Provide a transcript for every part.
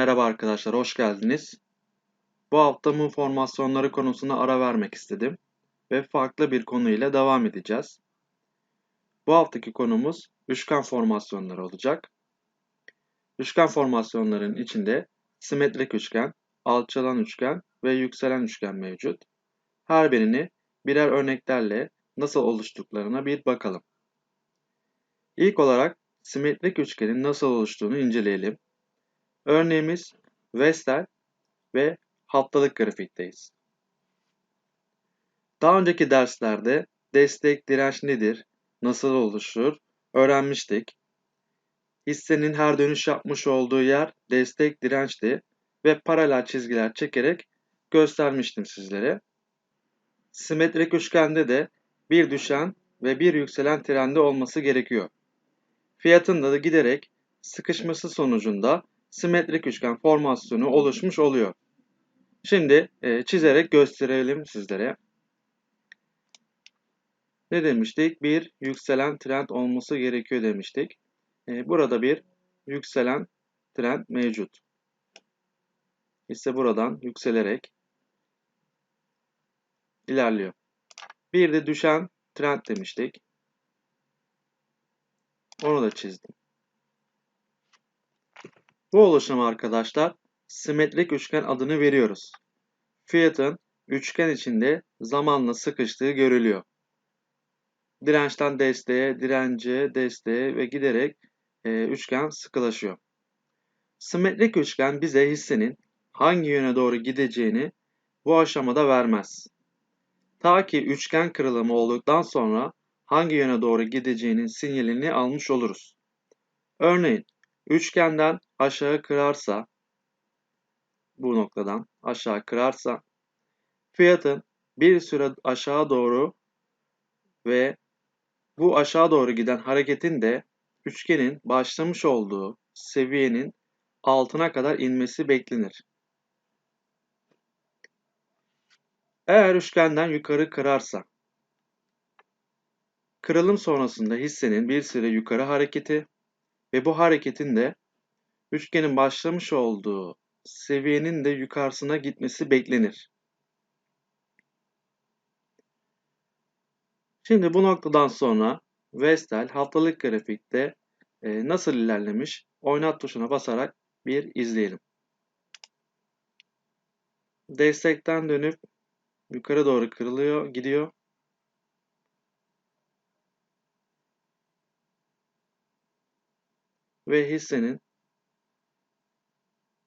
Merhaba arkadaşlar, hoş geldiniz. Bu hafta mum formasyonları konusuna ara vermek istedim ve farklı bir konu ile devam edeceğiz. Bu haftaki konumuz üçgen formasyonları olacak. Üçgen formasyonların içinde simetrik üçgen, alçalan üçgen ve yükselen üçgen mevcut. Her birini birer örneklerle nasıl oluştuklarına bir bakalım. İlk olarak simetrik üçgenin nasıl oluştuğunu inceleyelim. Örneğimiz Vestel ve haftalık grafikteyiz. Daha önceki derslerde destek direnç nedir, nasıl oluşur öğrenmiştik. Hissenin her dönüş yapmış olduğu yer destek dirençti ve paralel çizgiler çekerek göstermiştim sizlere. Simetrik üçgende de bir düşen ve bir yükselen trendi olması gerekiyor. Fiyatın da giderek sıkışması sonucunda simetrik üçgen formasyonu oluşmuş oluyor. Şimdi e, çizerek gösterelim sizlere. Ne demiştik? Bir yükselen trend olması gerekiyor demiştik. E, burada bir yükselen trend mevcut. Hisse buradan yükselerek ilerliyor. Bir de düşen trend demiştik. Onu da çizdim. Bu oluşuma arkadaşlar simetrik üçgen adını veriyoruz. Fiyatın üçgen içinde zamanla sıkıştığı görülüyor. Dirençten desteğe, dirence, desteğe ve giderek e, üçgen sıkılaşıyor. Simetrik üçgen bize hissenin hangi yöne doğru gideceğini bu aşamada vermez. Ta ki üçgen kırılımı olduktan sonra hangi yöne doğru gideceğinin sinyalini almış oluruz. Örneğin üçgenden aşağı kırarsa bu noktadan aşağı kırarsa fiyatın bir süre aşağı doğru ve bu aşağı doğru giden hareketin de üçgenin başlamış olduğu seviyenin altına kadar inmesi beklenir. Eğer üçgenden yukarı kırarsa kırılım sonrasında hissenin bir süre yukarı hareketi ve bu hareketin de üçgenin başlamış olduğu seviyenin de yukarısına gitmesi beklenir. Şimdi bu noktadan sonra Vestel haftalık grafikte e, nasıl ilerlemiş oynat tuşuna basarak bir izleyelim. Destekten dönüp yukarı doğru kırılıyor, gidiyor. Ve hissenin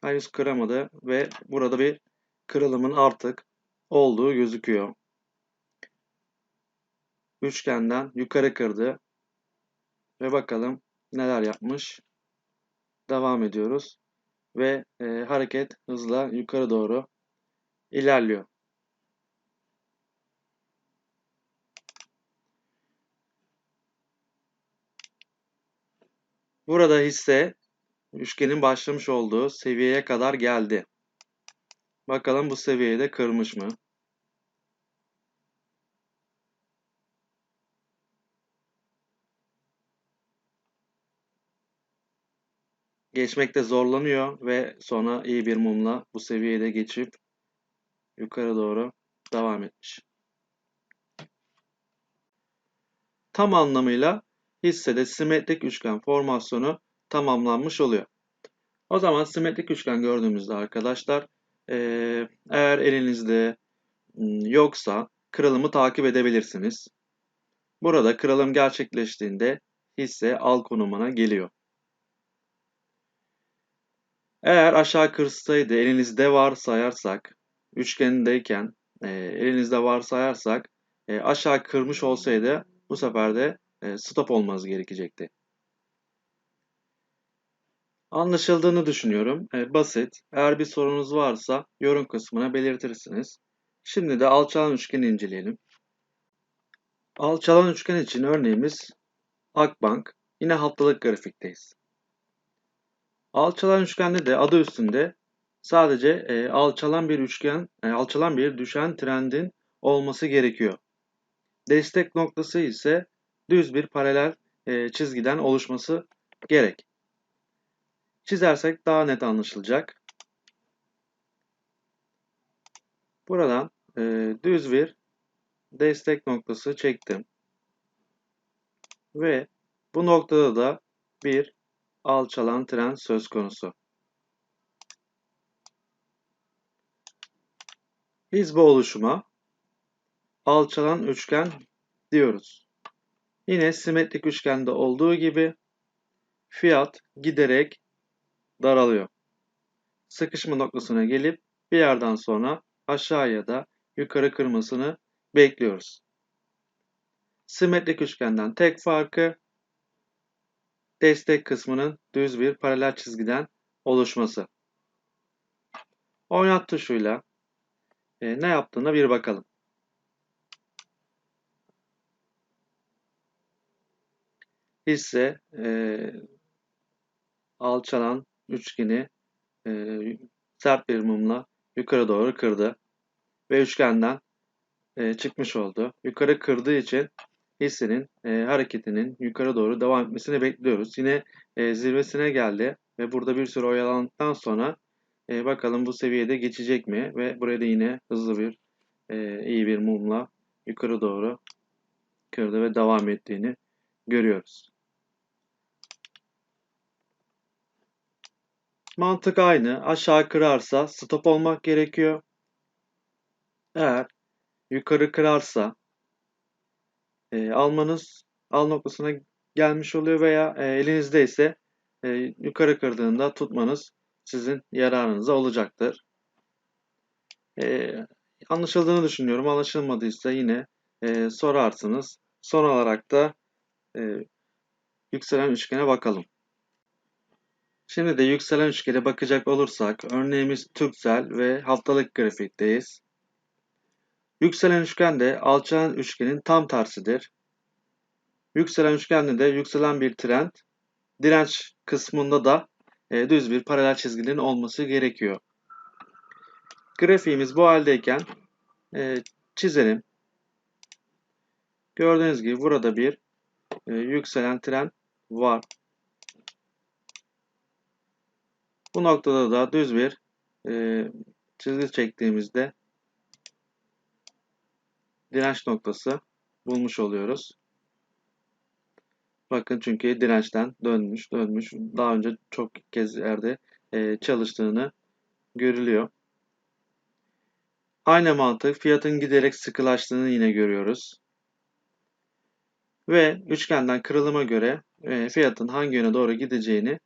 henüz kıramadı ve burada bir kırılımın artık olduğu gözüküyor. Üçgenden yukarı kırdı. Ve bakalım neler yapmış. Devam ediyoruz. Ve e, hareket hızla yukarı doğru ilerliyor. Burada hisse üçgenin başlamış olduğu seviyeye kadar geldi. Bakalım bu seviyeyi de kırmış mı? Geçmekte zorlanıyor ve sonra iyi bir mumla bu seviyeyi de geçip yukarı doğru devam etmiş. Tam anlamıyla hissede simetrik üçgen formasyonu tamamlanmış oluyor. O zaman simetrik üçgen gördüğümüzde arkadaşlar eğer elinizde yoksa kırılımı takip edebilirsiniz. Burada kırılım gerçekleştiğinde hisse al konumuna geliyor. Eğer aşağı kırsaydı elinizde varsayarsak üçgendeyken e, elinizde varsayarsak e, aşağı kırmış olsaydı bu sefer de e, stop olmanız gerekecekti. Anlaşıldığını düşünüyorum. E, basit. Eğer bir sorunuz varsa yorum kısmına belirtirsiniz. Şimdi de alçalan üçgeni inceleyelim. Alçalan üçgen için örneğimiz Akbank. Yine haftalık grafikteyiz. Alçalan üçgende de adı üstünde sadece e, alçalan bir üçgen, e, alçalan bir düşen trendin olması gerekiyor. Destek noktası ise düz bir paralel e, çizgiden oluşması gerek çizersek daha net anlaşılacak. Buradan e, düz bir destek noktası çektim. Ve bu noktada da bir alçalan tren söz konusu. Biz bu oluşuma alçalan üçgen diyoruz. Yine simetrik üçgende olduğu gibi fiyat giderek daralıyor. Sıkışma noktasına gelip bir yerden sonra aşağıya da yukarı kırmasını bekliyoruz. Simetrik üçgenden tek farkı destek kısmının düz bir paralel çizgiden oluşması. Oynat tuşuyla e, ne yaptığına bir bakalım. Hisse e, alçalan üçgeni e, sert bir mumla yukarı doğru kırdı ve üçgenden e, çıkmış oldu. Yukarı kırdığı için hissenin e, hareketinin yukarı doğru devam etmesini bekliyoruz. Yine e, zirvesine geldi ve burada bir süre oyalandıktan sonra e, bakalım bu seviyede geçecek mi ve buraya da yine hızlı bir e, iyi bir mumla yukarı doğru kırdı ve devam ettiğini görüyoruz. Mantık aynı. Aşağı kırarsa stop olmak gerekiyor. Eğer yukarı kırarsa e, almanız al noktasına gelmiş oluyor veya e, elinizde ise e, yukarı kırdığında tutmanız sizin yararınıza olacaktır. E, anlaşıldığını düşünüyorum. Anlaşılmadıysa yine e, sorarsınız. Son olarak da e, yükselen üçgene bakalım. Şimdi de yükselen üçgene bakacak olursak örneğimiz Türksel ve haftalık grafikteyiz. Yükselen üçgen de alçalan üçgenin tam tersidir. Yükselen üçgende de yükselen bir trend, direnç kısmında da e, düz bir paralel çizginin olması gerekiyor. Grafiğimiz bu haldeyken e, çizelim. Gördüğünüz gibi burada bir e, yükselen trend var. Bu noktada da düz bir e, çizgi çektiğimizde direnç noktası bulmuş oluyoruz. Bakın çünkü dirençten dönmüş, dönmüş. Daha önce çok kez yerde e, çalıştığını görülüyor. Aynı mantık fiyatın giderek sıkılaştığını yine görüyoruz. Ve üçgenden kırılıma göre e, fiyatın hangi yöne doğru gideceğini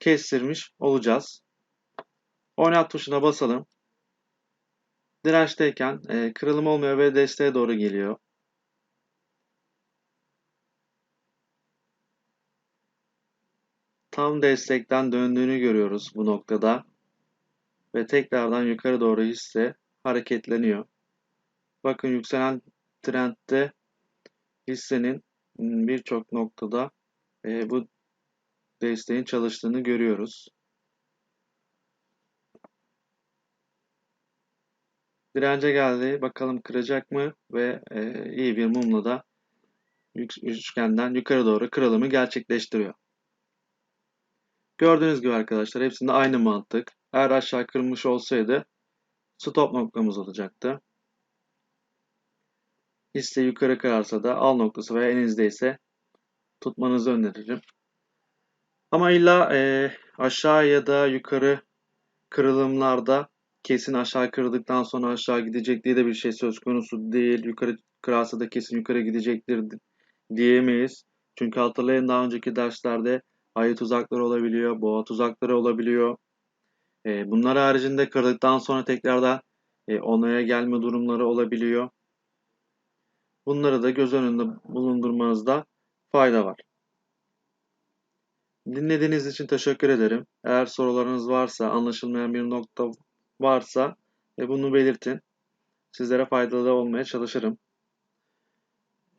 kestirmiş olacağız. Oynat tuşuna basalım. Dirençteyken e, kırılım olmuyor ve desteğe doğru geliyor. Tam destekten döndüğünü görüyoruz bu noktada. Ve tekrardan yukarı doğru hisse hareketleniyor. Bakın yükselen trendde hissenin birçok noktada e, bu desteğin çalıştığını görüyoruz. Dirence geldi. Bakalım kıracak mı? Ve e, iyi bir mumla da üçgenden yukarı doğru kırılımı gerçekleştiriyor. Gördüğünüz gibi arkadaşlar hepsinde aynı mantık. Eğer aşağı kırılmış olsaydı stop noktamız olacaktı. Hisse yukarı kırarsa da al noktası veya elinizde ise tutmanızı öneririm. Ama illa e, aşağı ya da yukarı kırılımlarda kesin aşağı kırıldıktan sonra aşağı gidecek diye de bir şey söz konusu değil. Yukarı kırarsa da kesin yukarı gidecektir diyemeyiz. Çünkü hatırlayın daha önceki derslerde ayı tuzakları olabiliyor, boğa tuzakları olabiliyor. E, bunlar haricinde kırdıktan sonra tekrardan e, onaya gelme durumları olabiliyor. Bunları da göz önünde bulundurmanızda fayda var. Dinlediğiniz için teşekkür ederim. Eğer sorularınız varsa, anlaşılmayan bir nokta varsa e, bunu belirtin. Sizlere faydalı olmaya çalışırım.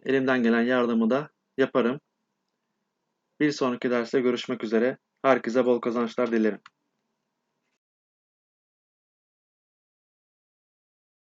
Elimden gelen yardımı da yaparım. Bir sonraki derste görüşmek üzere. Herkese bol kazançlar dilerim.